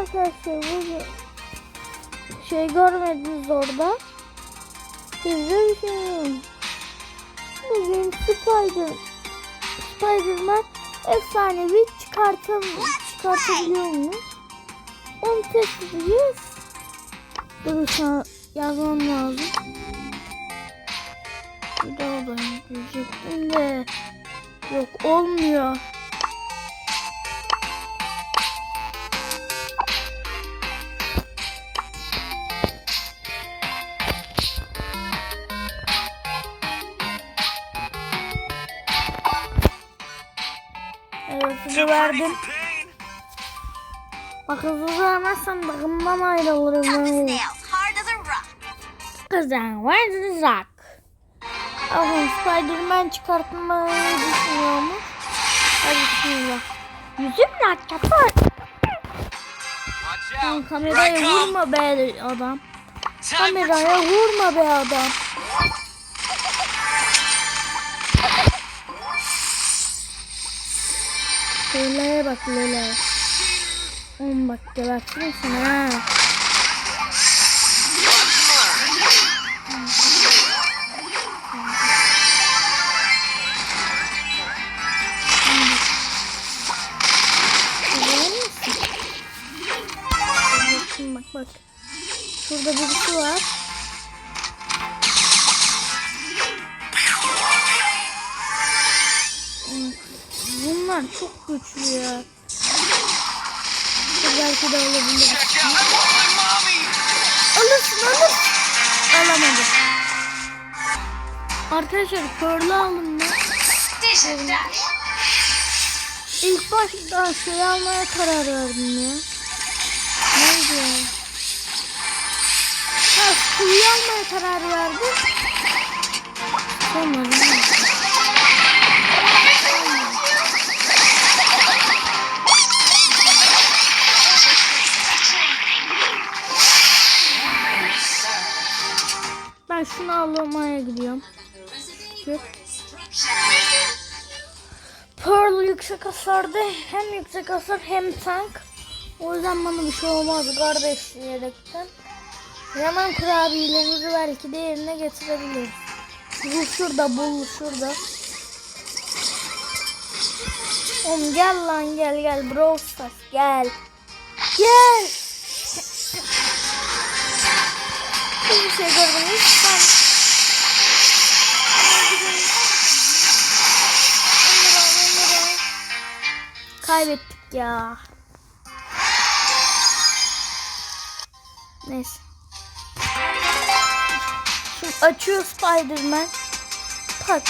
arkadaşlar bugün şey görmediniz orada. Yok. Bugün Spider Spiderman efsanevi çıkartam çıkartabiliyor muyum? Onu test edeceğiz. Dur sana yazmam lazım. Bir daha da diyecektim de yok olmuyor. Verdim. Bak hızlı vermezsen bakımdan ayrılırım. Hard as a rock. Kızım. Ama Spiderman çıkartmayı düşünüyormuş. Hadi bismillah. Watch Lan out. kameraya vurma be adam. Kameraya vurma be adam. Lela'ya bak Lela. Oğlum bak gebertirim seni ha. Bak bak. Şurada birisi var. Bunlar çok güçlü ya. Belki de alabilir. Alırsın alır. Alamadı. Arkadaşlar Pearl'ı alın mı? İlk başta şey almaya karar verdim ya. Neydi ya? Ha, suyu almaya karar verdim. Sonra Ben şunu almaya gidiyorum. Pearl yüksek hasardı. Hem yüksek hasar hem tank. O yüzden bana bir şey olmaz kardeş diyerekten. Hemen kurabiyelerimizi belki de yerine getirebiliriz. Bu şurada, bu şurada. Oğlum gel lan gel gel Brawl Stars gel. Gel. Hiçbir şey görmeyiz. Ben... Kaybettik ya. Neyse. Şimdi açıyor Spiderman. Pat.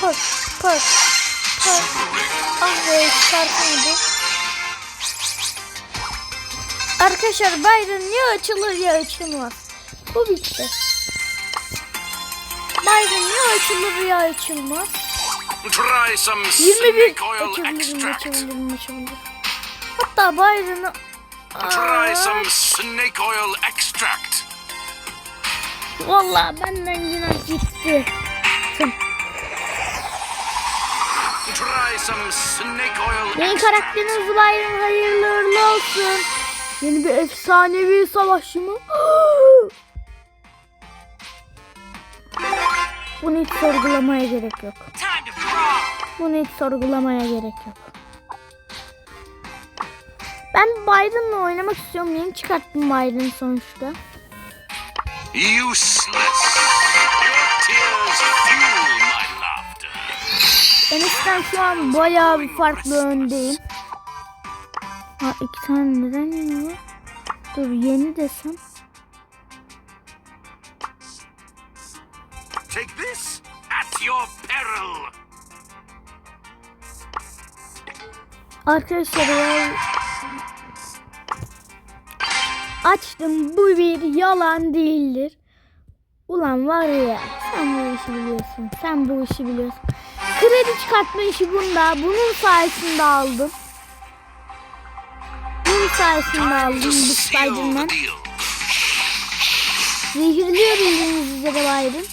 Pat. Pat. Pat. Ah be çıkartamadı. Arkadaşlar Byron ya açılır ya açılmaz. Bu bitti. Byron ya açılır ya açılmaz. Try some 21 snake oil açabilirim açabilirim açabilirim. Hatta Byron'ı Try some snake oil extract. Vallahi benden günah gitti. Try some snake oil Yeni karakteriniz Byron hayırlı uğurlu olsun. Yeni bir efsanevi savaşçı mı? Bunu hiç sorgulamaya gerek yok. Bunu hiç sorgulamaya gerek yok. Ben Byron'la oynamak istiyorum. Yeni çıkarttım Byron sonuçta. Useless. Enes'ten şu an bayağı bir farklı öndeyim. Ha iki tane neden yeni? Dur yeni desem. Take this at your peril. Arkadaşlar ya... Açtım bu bir yalan değildir. Ulan var ya sen bu işi biliyorsun. Sen bu işi biliyorsun. Kredi çıkartma işi bunda. Bunun sayesinde aldım. Benim sayesinde aldım bu Spiderman. Zehirliyor bildiğiniz üzere Byron.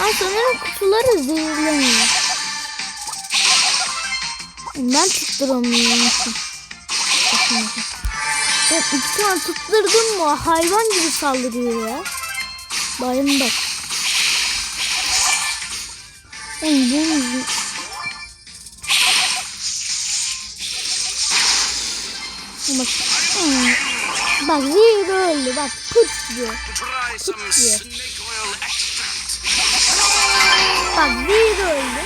Ben sanırım kutuları zehirlemiyor. Ben tutturamıyorum. Ben iki tane tutturdum mu hayvan gibi saldırıyor ya. Byron bak. Oğlum bu Bak. Bak zero öldü. Bak kurt diyor. Kurt diyor. Bak zero öldü.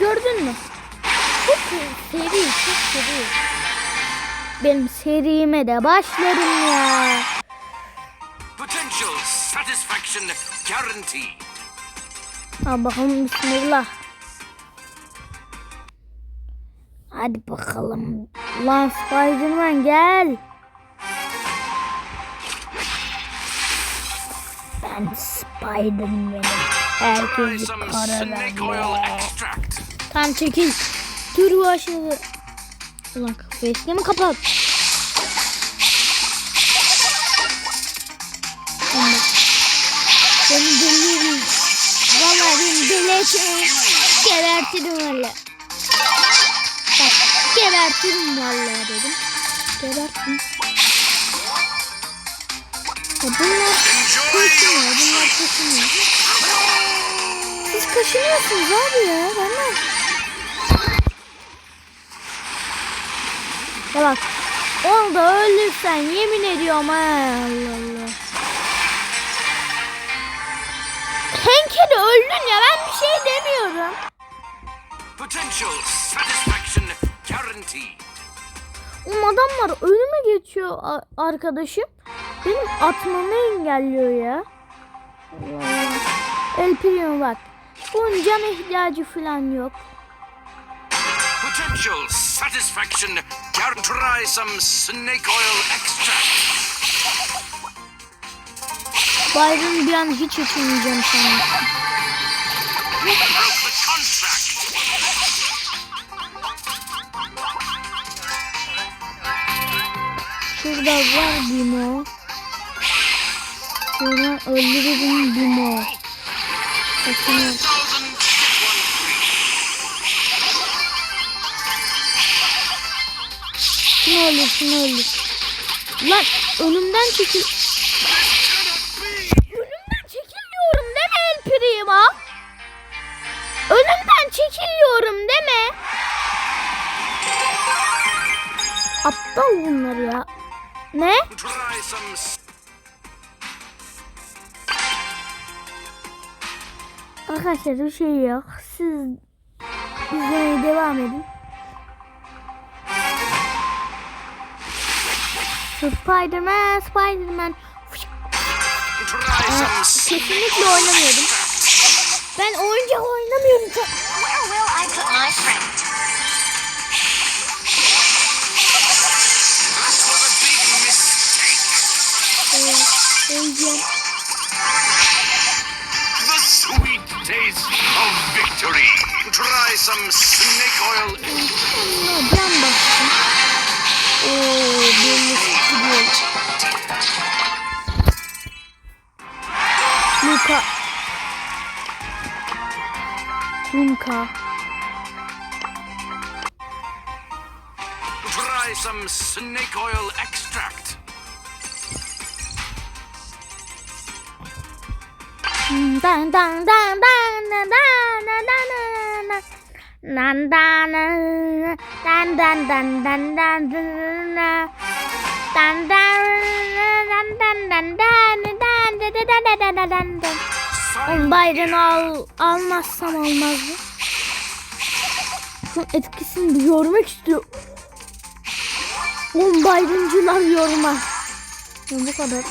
Gördün mü? Çok seri, çok seri. Benim serime de başlarım ya. Potential satisfaction guaranteed. Ha bismillah. Hadi bakalım. Lan Spiderman gel. Ben Spiderman'im. Herkesi karalarla. Tam çekil. dur Tur başladı. Ulan kafesini mi kapat? Beni delirim. Vallahi beni delirtirim. Gebertirim öyle. Gebertirim vallahi dedim. Gebertim. Ya bunlar kaşınıyor. Bunlar kaşınıyor. Siz kaşınıyorsunuz abi ya. Valla. Ya bak. Onu da öldürsen yemin ediyorum. Allah Allah. Henke öldün ya ben bir şey demiyorum. Potential satisfaction guaranteed. O adamlar önüme geçiyor arkadaşım. Benim atmamı engelliyor ya. El Primo bak. Bunun can ihtiyacı falan yok. Potential satisfaction. Try some snake oil extract. Byron bir an hiç açılmayacağım sana. burada var Bimo. Sonra öldürelim Bimo. Bakın. Kim öldür kim öldür. Lan önümden çekil. Önümden çekiliyorum deme El Prima. Önümden çekiliyorum deme. Aptal bunlar ya. Ne? Arkadaşlar bir şey yok. Siz izlemeye devam edin. Spiderman, Spiderman. Kesinlikle oynamıyordum. Ben oyuncak oynamıyorum. Where will I put my friend? Öleceğim. The sweet taste of victory. Try some snake oil. No, ben bastım. Oo, belli gidiyor. Luka. Dunka. Try some snake oil extract. Dan dan al, almazsam olmaz mı? Etkisini görmek istiyor. On bayrıncılar yorma. Bu kadar.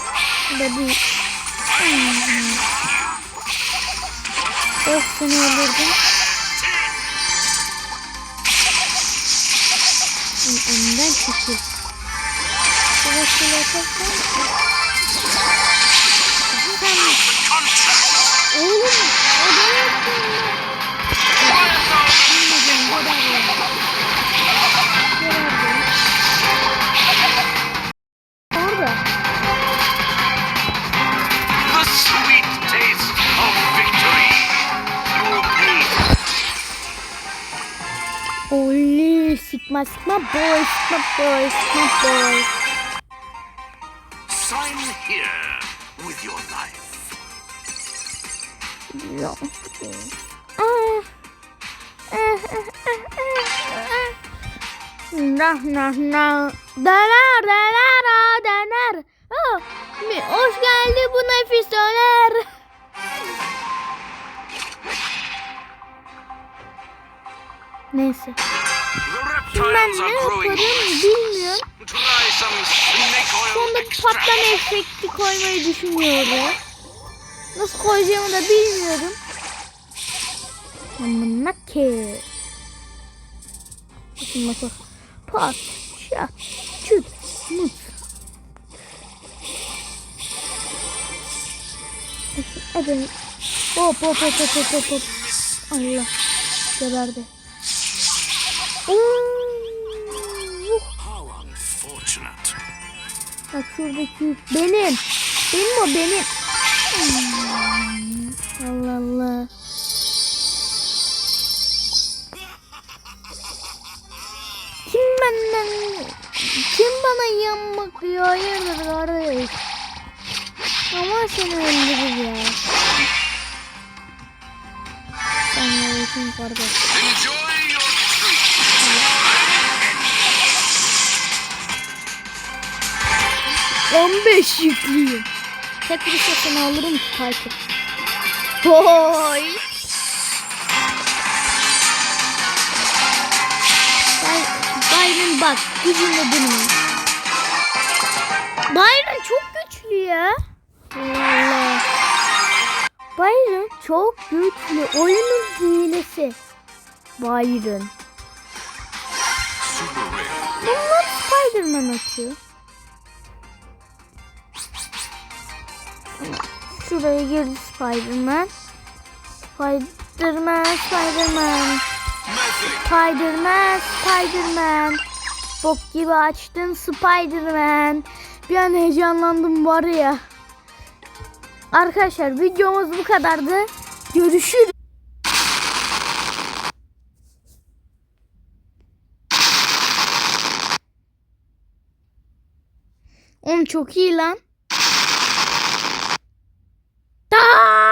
Bu Oh seni öldürdüm. Önden çekil. Savaş yolu atarsan. Oğlum. Odaya attın ya. Victory. Through pain. Oley. Oy sıkma sıkma boy sıkma boy sıkma boy. Sign here with your life. Ah. Nah nah nah. Döner o döner. Oh, mi- hoş geldi bu nefis döner. Neyse. Şimdi ben ne yaparım bilmiyorum. Sonunda patlama efekti koymayı düşünüyorum. Nasıl koyacağımı da bilmiyorum. Amına ki. Bakın bak. Pat, şat, çüt, mut. Hadi. Hop hop hop hop hop hop. Allah. Geberdi. Bak şuradaki benim. Benim o benim. Allah Allah. Kim benden kim bana yan bakıyor? Hayırdır kardeş? Ama seni öldürür ya. Sen yarışın kardeş. 15 yüklüyüm. Tek bir satın alırım ki Piper. Boy. Byron bak gücünle durmuyor. Byron çok güçlü ya. Allah. Byron çok güçlü. Oyunun hilesi. Byron. Bunlar Spiderman atıyor. Şuraya girdi Spiderman. Spiderman, Spiderman. Spiderman, Spiderman. Bok gibi açtın Spiderman. Bir an heyecanlandım var ya. Arkadaşlar videomuz bu kadardı. Görüşürüz. Oğlum çok iyi lan.